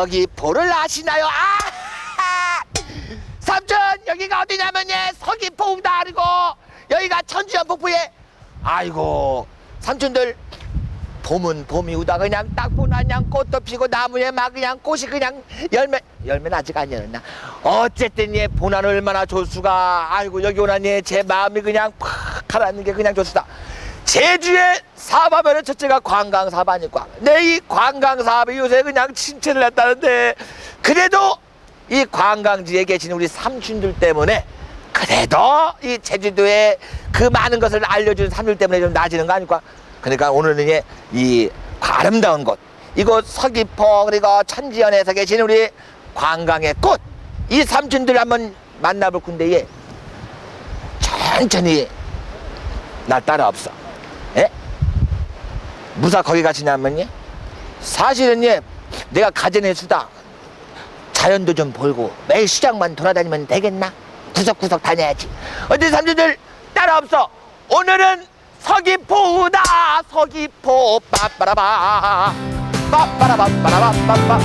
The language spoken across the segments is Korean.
서귀포를 아시나요? 아! 삼촌 여기가 어디냐면요 서귀포 우다리고 여기가 천주연 폭포에 아이고 삼촌들 봄은 봄이 우다 그냥 딱 보나 그냥 꽃도 피고 나무에 막 그냥 꽃이 그냥 열매 열매는 아직 아니었나 어쨌든 얘 보나는 얼마나 좋수가 아이고 여기 오나니 제 마음이 그냥 팍 가라앉는 게 그냥 좋수다 제주의 사업하면은 첫째가 관광 사업하니까 내이 관광 사업이 요새 그냥 침체를 했다는데 그래도 이 관광지에 계신 우리 삼촌들 때문에 그래도 이 제주도에 그 많은 것을 알려준 삼촌 때문에 좀 나아지는 거 아닐까? 그러니까 오늘은 이, 이 아름다운 곳 이곳 서귀포 그리고 천지연에서 계신 우리 관광의 꽃 이 삼촌들 한번 만나볼 건데 천천히 날 따라 없어 예? 무사 거기 가시냐면요 사실은 예 내가 가전의 수다 자연도 좀 보고 매일 시장만 돌아다니면 되겠나? 구석구석 다녀야지. 어디 삼촌들 따라 없어. 오늘은 서귀포다 서귀포 빠빠라바 빠빠라바 빠라바 빠빠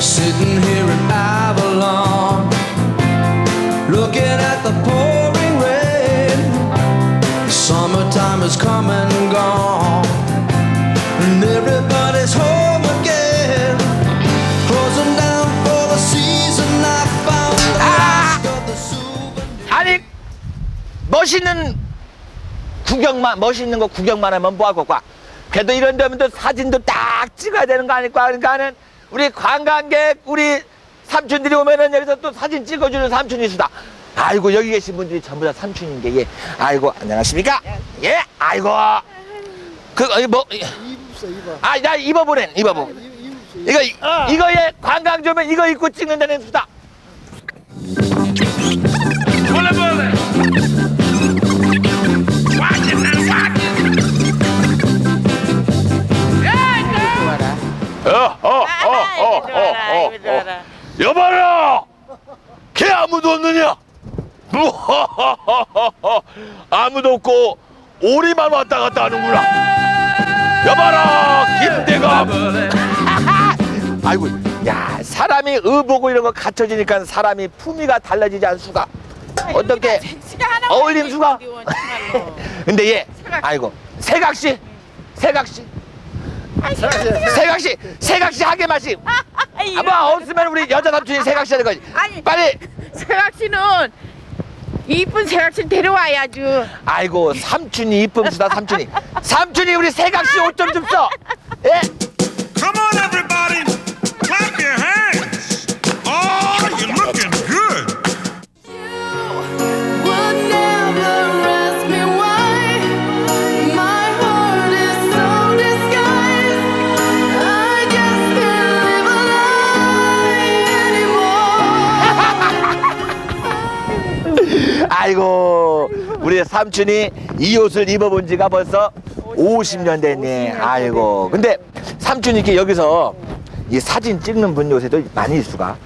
Sitting here pouring rain. Summertime has come and gone, and everybody's home again. Closing down for the season, I found the last of the souvenirs. 아니 멋있는 구경만 멋있는 거 구경만 하면 뭐하고 과 그래도 이런 데면 또 사진도 딱 찍어야 되는 거 아닐까 그러니까는 우리 관광객 우리 삼촌들이 오면은 여기서 또 사진 찍어주는 삼촌이 수다 아이고 여기 계신 분들이 전부 다 삼촌인 게 예. 아이고 안녕하십니까? 예 아이고. 그 어이 뭐 입었어 입어. 아나 입어보래 입어보. 이거 이- 이거에 관광 좀 이거 입고 찍는다는 수다. Bullet, bullet. Watch it now, watch it. 어어어어어어. 여봐라! 걔 아무도 없느냐 아무도 없고 오리만 왔다 갔다 하는구나. 여봐라 김대감. 아이고 야 사람이 의보고 이런 거 갖춰지니까 사람이 품위가 달라지지 않수가. 어떻게 어울림 수가? 근데 얘 아이고 세각 씨 세각 씨 세각 씨 세각 씨 하게 마시. 아마 없으면 우리 여자 삼촌이 세각 씨 하는 거지. 아니. 빨리. 세각 씨는 이쁜 세각 씨 데려와야죠. 아이고 삼촌이 이쁨 수다 삼촌이 삼촌이 우리 세각씨 옷좀 줍소 예 Come on, everybody. 아이고 우리 삼촌이 이 옷을 입어본 지가 벌써 50년 됐네. 아이고. 근데 삼촌이 이렇게 여기서 이 사진 찍는 분 요새도 많이 있수가?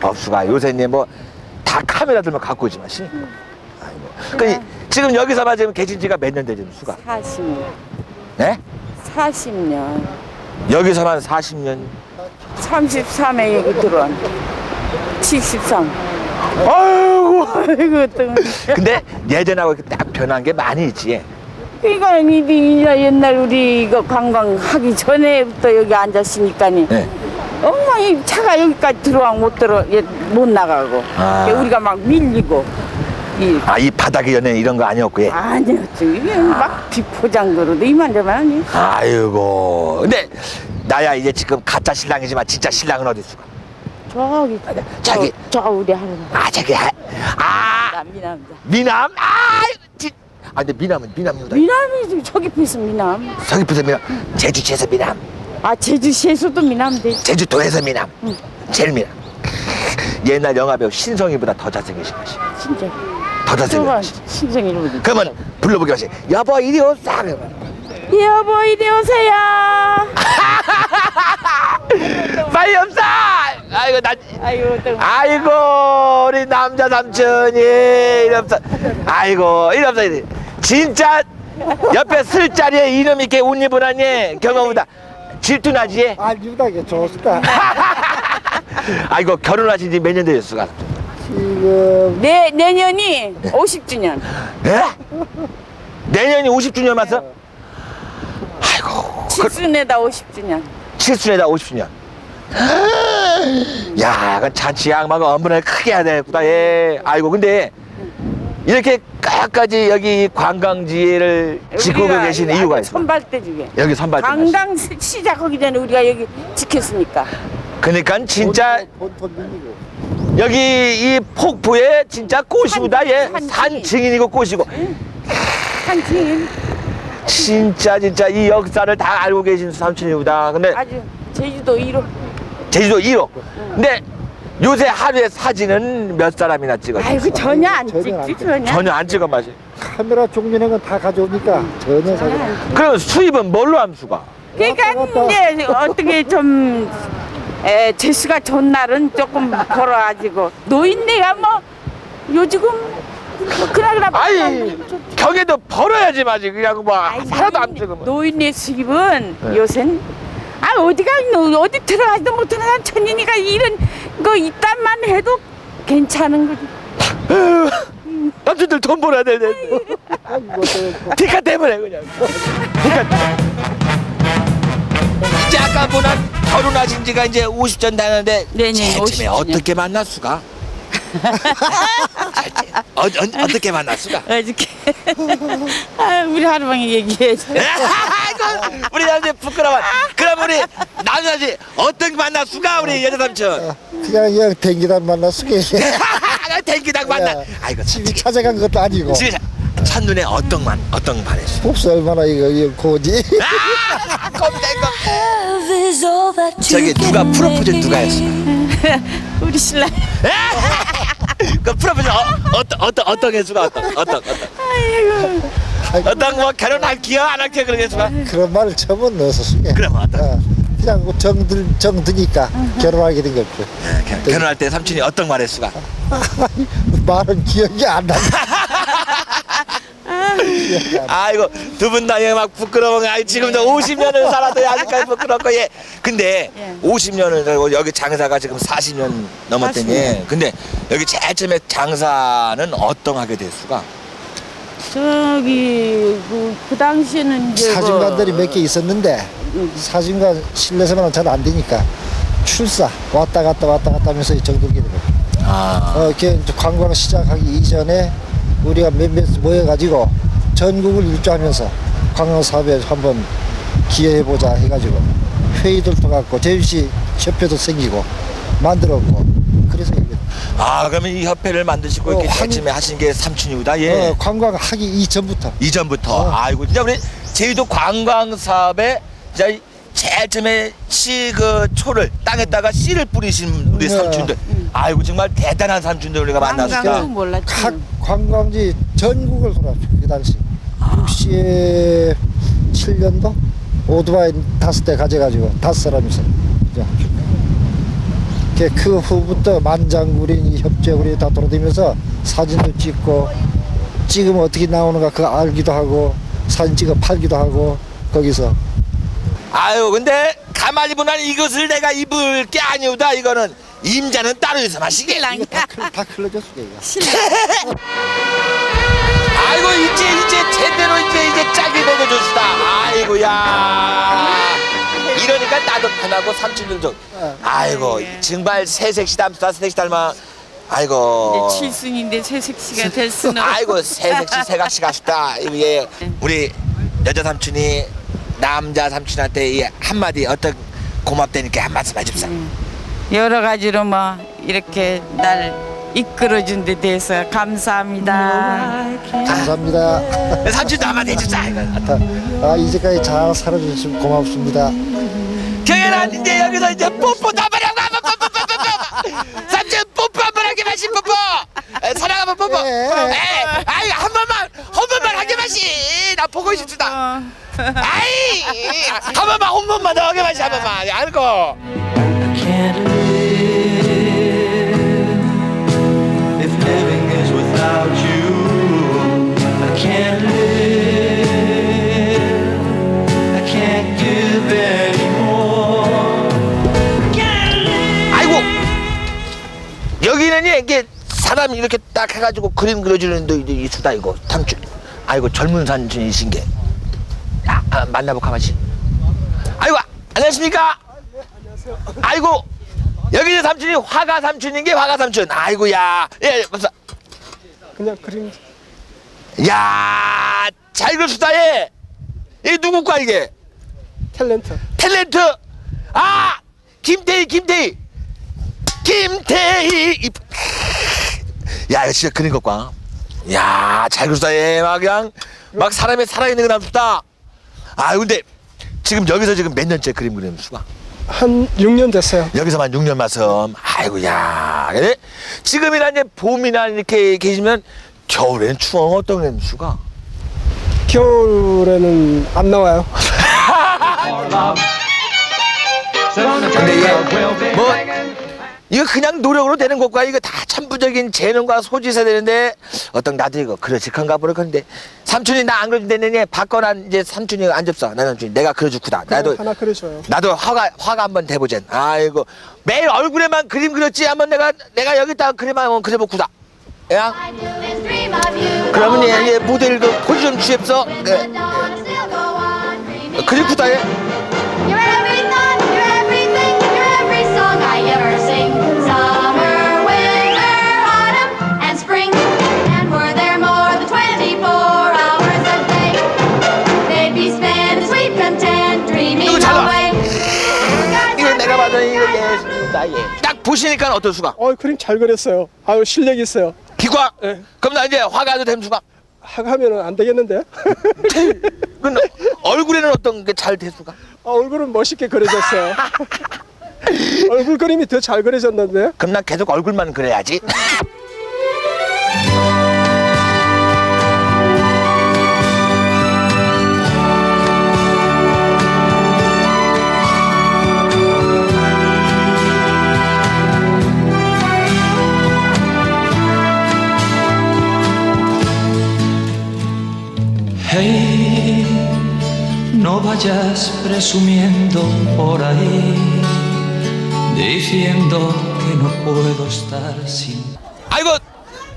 없수가. 요새는 뭐다 카메라 들면 갖고 오지 마시 아이고. 그 지금 여기서만 지금 계신 지가 몇 년 되지 수가? 40년, 네? 40년, 여기서만 40년. 33에 여기 들어온 73. 아이고 아이고, 또. 근데 예전하고 이렇게 딱 변한 게 많이 있지 이거는 이 옛날 우리 이거 관광하기 전에부터 여기 앉았으니까니. 네. 엄마 이 차가 여기까지 들어와 못 들어 예, 못 나가고 아. 예, 우리가 막 밀리고 이 아 이 바닥에 연애 이런 거 아니었고 예. 아니었죠 이게 막 비포장도로도 이만저만 아니 아이고 근데 나야 이제 지금 가짜 신랑이지만 진짜 신랑은 어디 있어? 저기 저기. 저, 저 우리 할아버지 아 저기. 하- 아. 남 미남자 미남? 아, 지, 아 근데 미남은 미남이다. 미남이 저기 비서 미남. 서귀포에서 미남. 제주시에서 미남. 아 제주시에서도 미남돼 제주도에서 미남. 제일 미남. 옛날 영화배우 신성이보다 더 잘생기신 것이. 진짜 더 잘생겼지 신성이 이러거든 그러면 불러보기 하시 여보 이리 그러면 여보 이리 오세요. 빨리 없어 아이고 나 또. 아이고 우리 남자 삼촌이 이럽다 아이고 이럽다 진짜 옆에 쓸 자리에 이름 있게 옷 입은 하니? 경험보다. 질투나지? 아, 유다게 좋습니다. 아이고 결혼하신 지 몇 년 되셨어가 지금 내 내년이 50주년. 예? 내년이 50주년 맞어? 칠순에다 50주년. 칠순에다 50주년 야, 그 잔치 양마가 엄청나게 크게 해야 되겠구나. 예. 아이고, 근데 이렇게 까까지 여기 관광지를 우리가 계신 아주 이유가 있어. 선발대 중에. 여기 선발 좀 관광 시- 시작하기 전에 우리가 여기 지켰으니까. 그러니까 진짜 본토 민이고. 여기 이 폭포에 진짜 꽃이구다. 예. 산- 산 증인이고 꽃이고. 한 팀 진짜 진짜 이 역사를 다 알고 계신 삼촌이구다. 근데 아주 제주도 1호. 제주도 1호. 근데 요새 하루에 사진은 몇 사람이나 찍어? 아이고 전혀 안 전혀 안 찍지 찍- 전혀. 전혀 안 찍어 마시. 카메라 종류는 건다 가져오니까 전혀 사진. 그럼 수입은 뭘로 함수가? 그러니까. 이제 어떻게 좀 에, 재수가 좋은 날은 조금 벌어가지고 노인네가 뭐 요즘은 뭐 그나그나 아이 경에도 벌어야지 마지 그냥 뭐 하나도 안 찍으면 노인네 수입은 네. 요샌 아 어디가 너 어디 들어가지도 못하는 한 천인이가 이런 거 이딴만 해도 괜찮은 거지. 남자들 돈 벌어야 되는데 티카 때문에 그냥 티카 이제 아까 보나 결혼하신 지가 이제 50전 되는데 내년 제쯤에 50 년. 어떻게 만날 수가? 어, 어, 어떻게 수가? 어저께 아, 우리 하루방이 얘기해줘. 아이고 우리 남자 부끄러워 그럼 우리 남자지 어떻게 수가 우리 여자 삼촌 그냥 그냥 댕기다 만났으게. 댕기당 만나 야. 아이고 집이 찾아간 것도 아니고. 지금 첫눈에 어떤 만 어떤 반했어 봅스 얼마나 이거, 이거 고지. 아 that you 저기 누가 프로포즈. 누가 했어? 우리 신랑. 그 프로포즈 어, 어떤 어떤 어떤 개수가 어떤 어떤 어떤. 어떤 뭐 결혼할 기여? 안할 기여 그런 개수가? 그런 말을 처음은 넣어서 쓰게. 그럼 어떤? 어, 그냥 뭐 정들, 정드니까 결혼하게 된 거죠. 겨- 결혼할 때 삼촌이 어떤 말 했수가? 말은 기억이 안 나. 아이고 두분 나이 막 부끄러워 아 지금도 50년을 살아도 아직까지 부끄럽고 예 근데 예. 50년을 여기 장사가 지금 40년 넘었더니 40년. 근데 여기 제일 처음에 장사는 어떤 하게 됐수가 저기 그, 그 당시에는 이제 사진관들이 뭐, 몇개 있었는데 사진관 실내에서만 잘 안 되니까 출사 왔다 갔다 왔다 갔다 하면서 이 정도 거예요. 아 어, 이렇게 이제 관광 시작하기 이전에 우리가 몇몇 모여가지고 전국을 일주하면서 관광 사업에 한번 기여해보자 해가지고 회의도 통하고 제주시 협회도 생기고 만들었고 그래서 아 그러면 이 협회를 만드시고 어, 이렇게 한- 제일 처음에 하신 게 삼촌이구나. 예. 어, 관광하기 이전부터. 이전부터. 어. 아이고 진짜 우리 제주도 관광 사업에 진짜 이 제일 처음에 씨 그 초를 땅에다가 씨를 뿌리신 우리 네. 삼촌들 아이고 정말 대단한 삼촌들 우리가 만났습니다 몰랐지. 각 관광지 전국을 돌았죠 그 당시. 67년도? 오토바이 다섯 대 가져가지고 다섯 사람이서 그죠? 그- 그 후부터 만장구리 협재구리 다 돌아다니면서 사진도 찍고 찍으면 어떻게 나오는가 그거 알기도 하고 사진 찍어 팔기도 하고 거기서. 아유 근데 가만히 보면 이것을 내가 입을 게 아니오다 이거는 임자는 따로 있어 마시게. 이거 다, 클, 다 클러졌어 이거. 아이고 이제 이제 제대로 이제 이제 짝이 먹어줬다. 아이고야. 이러니까 나도 편하고 삼촌들 좀 아이고 정말 새색시 닮다 새색시 닮아. 아이고. 이제 칠순인데 새색시가 될 수는 아이고 새색시 새각시 이거 예 우리 여자 삼촌이 남자 삼촌한테 이 한마디 어떤 고맙다니까 한 말씀 해줍사 여러 가지로 뭐 이렇게 날 이끌어준 데 대해서 감사합니다. 감사합니다. 삼촌도 한마디 해줍사 이거 아, 이제까지 잘 살아주셔서 고맙습니다. 경연아 이제 여기서 이제 뽀뽀 나버려 삼촌 뽀뽀 한번 하게 마시 뽀뽀. 에, 사랑 한번 뽀뽀. 예. 에, 아이 한 번만 한 번만 하게 마시. 나 보고 싶다. 아이 한 번만 한 번만 더 하게 마시 한 번만. 알고 여기는 이게 사람이 이렇게 딱 해가지고 그림 그려주는 데 이수다 이거 삼촌. 아이고 젊은 삼촌이신 게. 아, 아, 만나볼까 마시 아이고 안녕하십니까? 아이고 여기 삼촌이 화가 삼촌인 게 화가 삼촌. 아이고 야 예 감사 그냥 그림. 야잘 그려주다 얘 이게 누구 과 이게? 탤런트. 탤런트? 아 김태희 김태희 김태희. 이- 야 이거 진짜 그린 것과 야잘 그렸다. 얘막 그냥 막 사람이 살아있는 거 남다. 아 근데 지금 여기서 지금 몇 년째 그림 그리는 수가 한 6년 됐어요. 여기서만 6년 마섬 아이고 야. 근데 지금이나 이제 봄이나 이렇게 계시면 겨울에는 추워 어떤 그림 수가? 겨울에는 안 나와요. 근데 이게 뭐 이거 그냥 노력으로 되는 것과 이거 다 천부적인 재능과 있어야 되는데 어떤 나도 이거 그러직한가 보려 그런데 삼촌이 나 안 그려준다느니 받거나 이제 삼촌이 안 접사. 나 삼촌이 내가 그려주구다 나도 하나 그려줘요. 나도 화가 화가 한번 대보젠. 아이고 매일 얼굴에만 그림 그렸지? 한번 내가 내가 여기다가 그림 한번 그려보구다 야? 그러면 이제 모델 그 포지션 취업서 그, 그리구다 얘 예술이다 얘딱 보시니까 어떤 수가 어 그림 잘 그렸어요. 아유 실력 있어요. 기과 예. 그럼 나 이제 화가도 됨 수가 하면은 안 되겠는데? 그 얼굴에는 어떤 게잘 대수가 아, 얼굴은 멋있게 그려졌어요. 얼굴 그림이 더 잘 그려졌는데? 그럼 난 계속 얼굴만 그려야지 Hey, no vayas presumiendo por ahí, diciendo que no puedo estar sin 아이고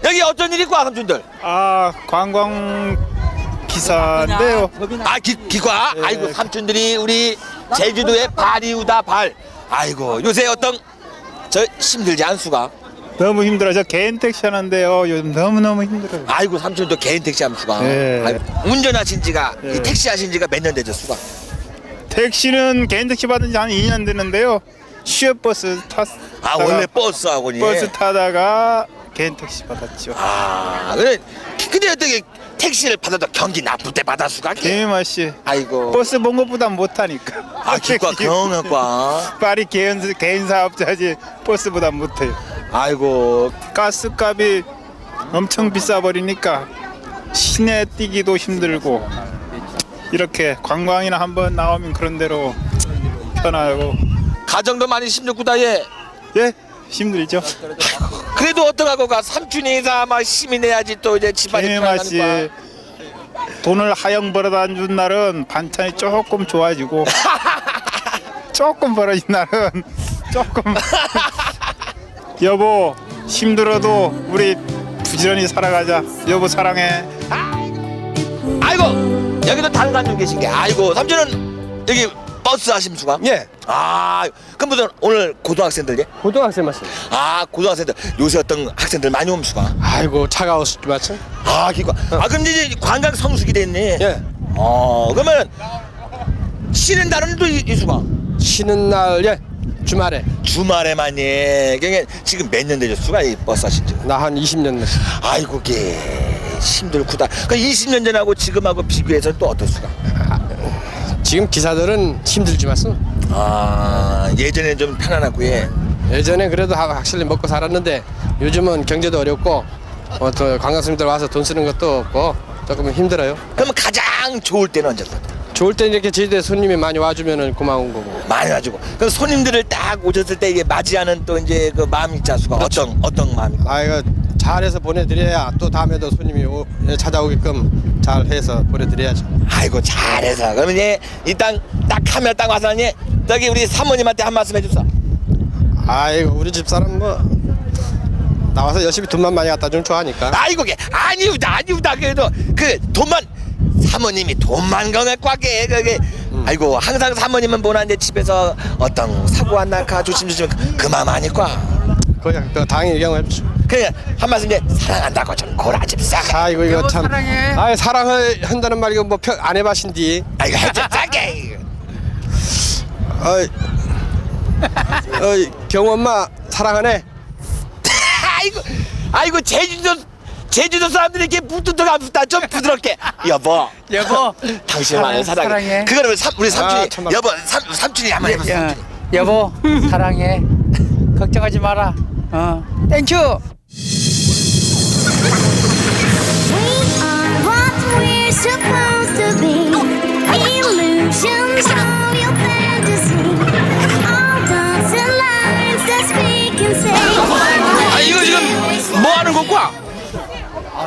여기 어쩐 일이 있고 삼촌들? 아 관광 기사인데요. 아 기, 기과? 아이고 삼촌들이 우리 제주도의 발이우다 발. 아이고 요새 어떤 저 힘들지 않수가 너무 힘들어요. 저 개인 택시 하는데요. 요즘 너무 너무 힘들어요. 아이고 삼촌도 개인 택시 함수가 네. 아이고, 운전하신 지가 이 네. 택시 하신 지가 몇 년 되죠 수가 택시는 개인 택시 받은 지 한 2년 됐는데요. 시외버스 탔. 아 원래 버스 학원이 버스 타다가 개인 택시 받았죠. 아 그래 근데 어떻게 택시를 받아도 경기 나쁠 때 받아 수가 개미마 씨. 아이고 버스 본 것보다 못하니까. 아 기과 경영과 파리 개인 개인 사업자지 버스보다 못해요. 아이고 가스값이 엄청 비싸 버리니까 시내 뛰기도 힘들고 이렇게 관광이나 한번 나오면 그런 대로 편하고. 가정도 많이 힘들구다 얘예 힘들죠. 그래도 어떡하고 가? 삼촌이사 막 힘이 내야지 또 이제 집안이 개미마 씨 편안하니까. 돈을 하영 벌어다 준 날은 반찬이 조금 좋아지고 조금 벌어진 날은 조금 여보 힘들어도 우리 부지런히 살아가자. 여보 사랑해. 아이고 여기도 다른 삼촌 계신 게. 아이고 삼촌은 여기 버스 하심 수가 예, 아 그럼 무슨 오늘 고등학생들 예? 고등학생 맞습니다. 아 고등학생들. 요새 어떤 학생들 많이 옴 수가? 아이고 차가웠을 줄 맞죠? 아 기과 아 그럼 이제 관광 성수기 됐네. 예, 어 그러면 쉬는 날은 또 이, 이 수가? 쉬는 날 예, 주말에 주말에만 예 그게 지금 몇년 수가 이 버스 하신 지 나 한 20년 됐어. 아이고 게 힘들구다 그 20년 전하고 지금하고 비교해서 또 어떨 수가 지금 기사들은 힘들지 맞어. 아 예전에는 좀 편안하고 예 예전에 그래도 하- 확실히 먹고 살았는데 요즘은 경제도 어렵고 어, 또 관광객들 와서 돈 쓰는 것도 없고 조금 힘들어요. 그러면 가장 좋을 때는 언제부터? 좋을 때 이렇게 제주도에 손님이 많이 와주면은 고마운 거고. 많이 가지고 그 손님들을 딱 오셨을 때 이게 맞이하는 또 이제 그 마음이 있지 않습니까? 어떤 어떤 마음이? 아 이거 잘해서 보내드려야 또 다음에도 손님이 오- 찾아오게끔 잘해서 보내드려야죠. 아이고 잘해서 그러면 이제 일단 딱 하면 딱 와서 이제 저기 우리 사모님한테 한 말씀 해줍사. 아이고 우리 집 사람 뭐 나와서 열심히 돈만 많이 갖다 주면 좋아하니까. 아이고 게 아니우다 아니우다 그래도 그 돈만 사모님이 돈만 갖고 하게 그게 아이고 항상 사모님은 보는데 집에서 어떤 사고 안 날까 조심조심 그 마음 아닐까 그냥 그 당연히 얘기하면 해주죠. 그냥 한 말씀 이제 사랑한다고 좀 고라집 싸게 아이고 이거 참. 사랑해. 아 사랑을 한다는 말 이거 뭐 안 해봐신디. 아이고 해좀 싸게 어이, 어이 경우 엄마 사랑하네. 아이고 아이고 제주도 제주도 사람들이 이렇게 무뚝뚝 안 붙다 좀 부드럽게 여보 여보. 당신 많은 사랑해, 사랑해. 그거는 삼, 우리 삼촌이 아, 참말. 여보 삼, 삼촌이 한번 해보세요 야, 삼촌이. 여보 사랑해. 걱정하지 마라. 어. 땡큐. What we're supposed to be Illusions of your fantasy All dots and lines that speak and say 아 이거 지금 뭐 하는 거과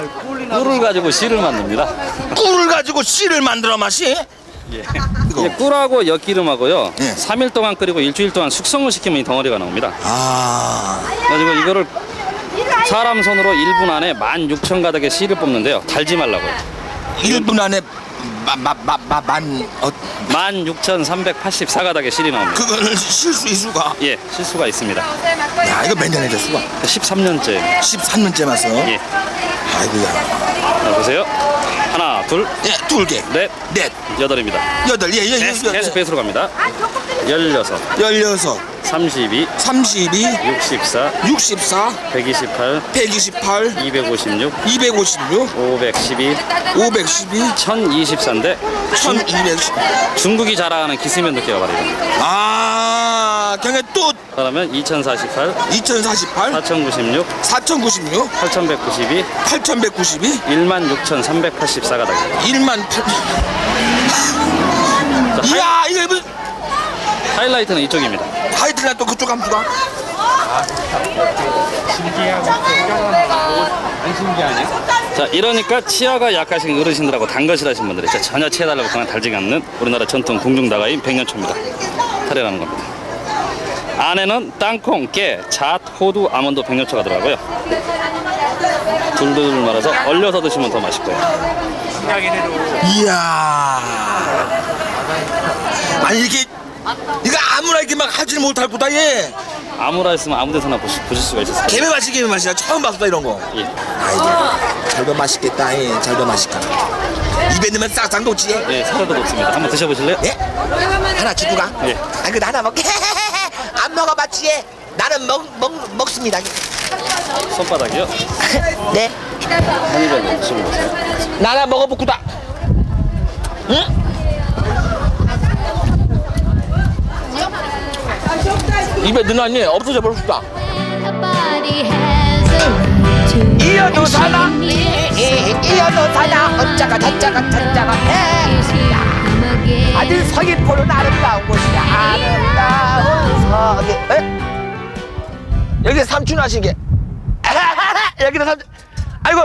꿀을 가지고 씨를 만듭니다. 꿀을 가지고 씨를 만들어 마시 예. 이게 꿀하고 엿기름하고요. 예. 3일 동안 끓이고 일주일 동안 숙성을 시키면 이 덩어리가 나옵니다. 아 그래가지고 이거를 사람 손으로 1분 안에 16,000 가닥의 씨를 뽑는데요. 달지 말라고요. 1분 안에 마마마만 어, 16,384가닥의 씨이 나옵니다. 그거를 실수 이수가 예, 실수가 있습니다. 야 이거 몇 년에 됐수가 13년째. 13년째 마서 예. 아이고야 자, 보세요. 하나, 둘, 예 둘 개 넷, 넷 여덟입니다. 여덟 예예 계속, 계속 배수로 갑니다. 열여섯, 열여섯 32, 32 64, 64 128, 128 256, 256 512, 512 1024인데 1210 중국이 자랑하는 기스면 바로 이겁니다. 아 경에 또 그러면 2048, 2048 4096, 4096 8192, 8192 16,384가닥. 1만 8 이야 이거 무슨 하이라이트는 이쪽입니다. 또 그쪽 한번 가 자, 이러니까 치아가 약하신 어르신들하고 단 것을 하신 분들이 진짜 전혀 치해달라고 그냥 달지 않는 우리나라 전통 궁중다가인 백년초입니다. 타령하는 겁니다. 안에는 땅콩, 깨, 잣, 호두, 아몬드, 백년초가 들어가고요. 둘둘 말아서 얼려서 드시면 더 맛있고요. 이야 아니 이게 이거 아무나 이렇게 막 하질 못할 거다 얘 아무나 있으면 아무 데서나 보실, 보실 수가 있었어요. 개미 맛이 개미 맛이야 처음 봤다 이런 거 예. 아이고 잘도 맛있겠다 예 잘도 맛있겠다 입에 넣으면 싹싹 녹지 예? 예, 사료도 높습니다. 한번 드셔보실래요? 예? 하나 주고 가? 예. 아 그나 하나 먹게 안 먹어봤지 예? 나는 먹, 먹, 먹습니다 손바닥이요. 네 한 입에 드셔보세요. 나나 먹어보구다 응? 입에 넣어놨니? 없어져 버렸다. 이어도 사나? 이어도 사나? 어쩌가 저쩌가 저쩌가. 해 아들 서귀포는 아름다운 곳이야. 아름다운 서귀 에? 여기 삼촌 하신 게? 여기는 삼촌. 아이고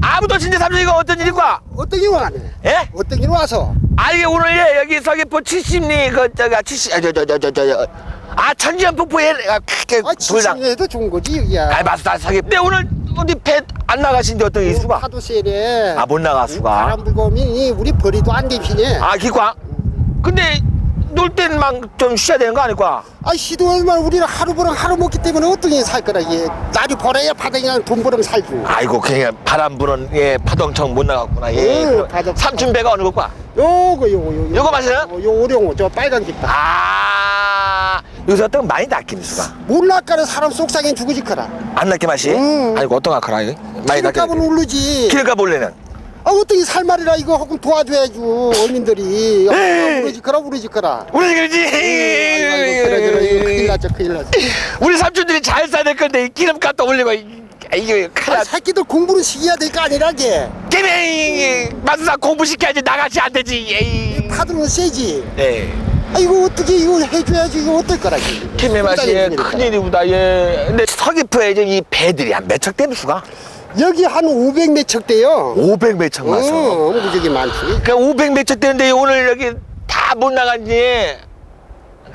아무도 진짜 삼촌 이거 어떤 일인가 어떤 일 와네? 예? 어떤 일 와서? 아 이게 오늘 예 여기 서귀포 70리 그 저가 70 저저 저 저 저 아 천지연 폭포에 아, 크게 아, 불나 치킨에도 좋은 거지 여기야. 아 맞다 서귀 근데 오늘 어디 배 안 나가신데 어떤 일 수가 파도 세네. 아 못 나가 수가 바람 불고 오면 우리 벌이도 안 개피네. 아 기광 근데 놀 때만 좀 쉬어야 되는 거 아닐까 아 시도하지만 우리는 하루 버랑 하루 먹기 때문에 어떻게 살 거라 이게 날이 벌어야 바닥이랑 돈 버랑 살고. 아이고 그냥 바람 부는 예 파동청 못 나갔구나 예 응, 그 파동- 삼촌 배가 어느 것과 요거 요거 요거. 요거 마시나? 요, 요 오룡어 저 빨간 깃발. 아 요새 어떤 거 많이 낚이는 수가 몰라 까는 사람 속상해 죽으지 거라. 안 낚게 맛이 응. 아이고 어떤 많이 낚게 기름값은 오르지. 길가 볼래는 아 어떻게 살말이라 이거 조금 도와줘야지 어민들이. 아, 오르지 거라 오르지 거라. 우리 그러지 아이고 그래 그래 이거 큰일 났죠 큰일 났죠. 우리 삼촌들이 잘 사야 될 건데 이 기름값도 올리고 이- 이거 큰일 났 새끼들 공부는 시켜야 될 거 아니라게 개명이 마수사 공부시켜야지 나가지 안 되지 에이. 파도는 세지 네. 아 이거 어떻게 이거 해줘야지 이거 어떨 거라지 김해 맛이 일이니까. 큰일이구다 예. 근데 서귀포에 이 배들이 한 몇 척 되는 수가? 여기 한 500몇 척 돼요 500몇척 맞어. 어, 무지개 많지 그러니까 500몇 척 되는데 오늘 여기 다 못 나간지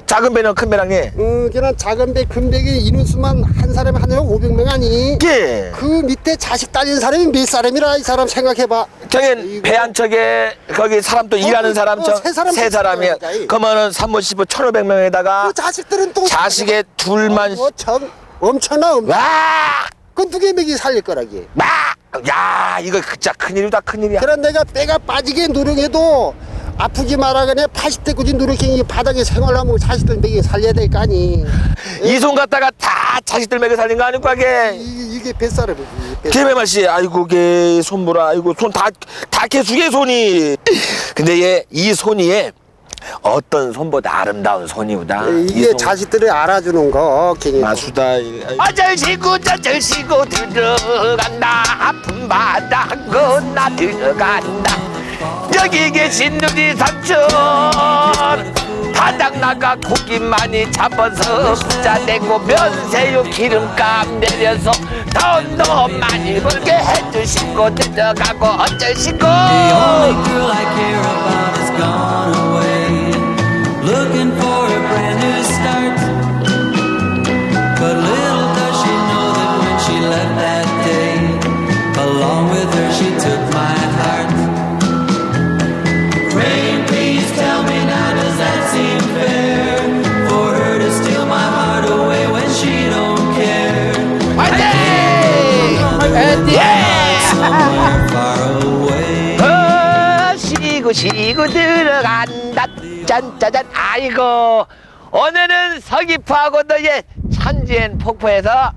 작은 배는 큰 배랑 예. 어, 그냥 작은 배, 큰 배에 인원 수만 한 사람이 한 500명 아니 예. 그 밑에 자식 딸린 사람이 몇 사람이라 이 사람 생각해봐 저기 배 한 척에 거기 사람 또 일하는 사람 어, 저세 사람 세 사람이야. 세 사람이야. 그러면은 3, 5, 10, 1,500명에다가 그 자식들은 또 자식의 둘만 어, 참 엄청나 엄청 와! 그두개 먹이 살릴 거라기 마! 야, 이거 진짜 큰일이다, 큰일이야. 그런 내가 빼가 빠지게 노력해도 아프지 말아가네 80대 까지 노력해 바닥에 생활하면 자식들 먹이 살려야 될 거 아니 이 손 갖다가 다 자식들 먹여 살린 거 아닙니까, 이게? 이, 이게 뱃살이지 뱃살. 개매만 씨, 아이고, 걔 손보라, 아이고, 손 다, 다 개수게 손이. 근데 얘, 이 손이 얘 어떤 손보다 아름다운 손이구다. 이게 자식들을 알아주는 거 괜히 마수다. 어쩔 시고 저쩔 시고 들어간다 아픈 바다 건나 들어간다 여기 계신 우리 삼촌. 바닥 나가 고기 많이 잡아서 부자 되고 면세유 기름값 내려서 돈도 많이 벌게 해주시고 들어가고 어쩔 시고. The only girl I care about has gone away, looking for Far away. 어, 쉬고 쉬고 들어간다. 짠짜잔 아이고. 오늘은 서귀포하고 너의 천지엔 폭포에서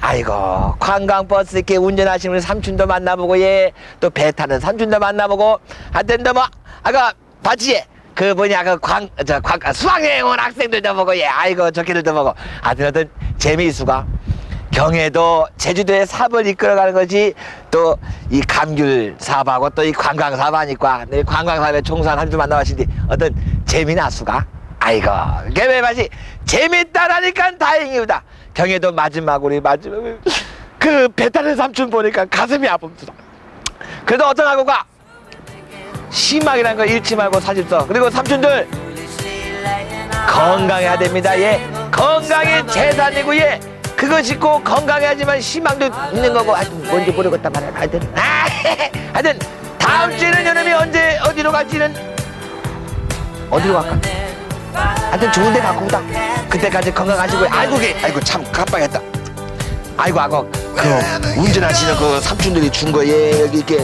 아이고 관광버스 이렇게 운전하시는 삼촌도 만나보고 예또 배 타는 삼촌도 만나보고. 하여튼 너뭐 아까 봤지? 그 뭐냐 그광저 관, 수학여행 온 학생들도 보고 예 아이고 저기들도 보고. 하여튼 어떤 재미있수가 경에도 제주도의 사업을 이끌어가는 것이 또 이 감귤 사업하고 또 이 관광 사업하니까 내 관광 사업에 종사한 한주 만나봤는데 어떤 재미나 수가 아이고 개매 맛이 재밌다라니까 다행이다 경에도 마지막 우리 마지막 그 배타는 삼촌 보니까 가슴이 아픕니다 그래도 어떤 하고가 심하게란 거 잃지 말고 써 그리고 삼촌들 건강해야 됩니다. 예. 건강이 재산이고 예. 그것이 꼭 건강해야지만 희망도 있는 거고 하여튼 뭔지 모르겠단 말이야. 하여튼 아, 하여튼 다음 주에는 여름이 언제 어디로 갈지는 어디로 갈까? 하여튼 좋은 데 갖고 오다. 그때까지 건강하시고 아이고 게 아이고 참 깜빡했다. 아이고 아고 그 운전하시는 그 삼촌들이 준 거에 여기 이렇게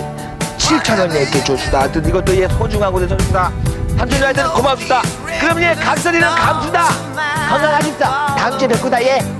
7천 원 이렇게 줬수다. 하여튼 이것도 얘 소중하고 줬수다. 삼촌들 하여튼 고맙습니다. 그럼 얘 각설이는 감수다. 건강하십사. 다음 주에 뵙고다 얘.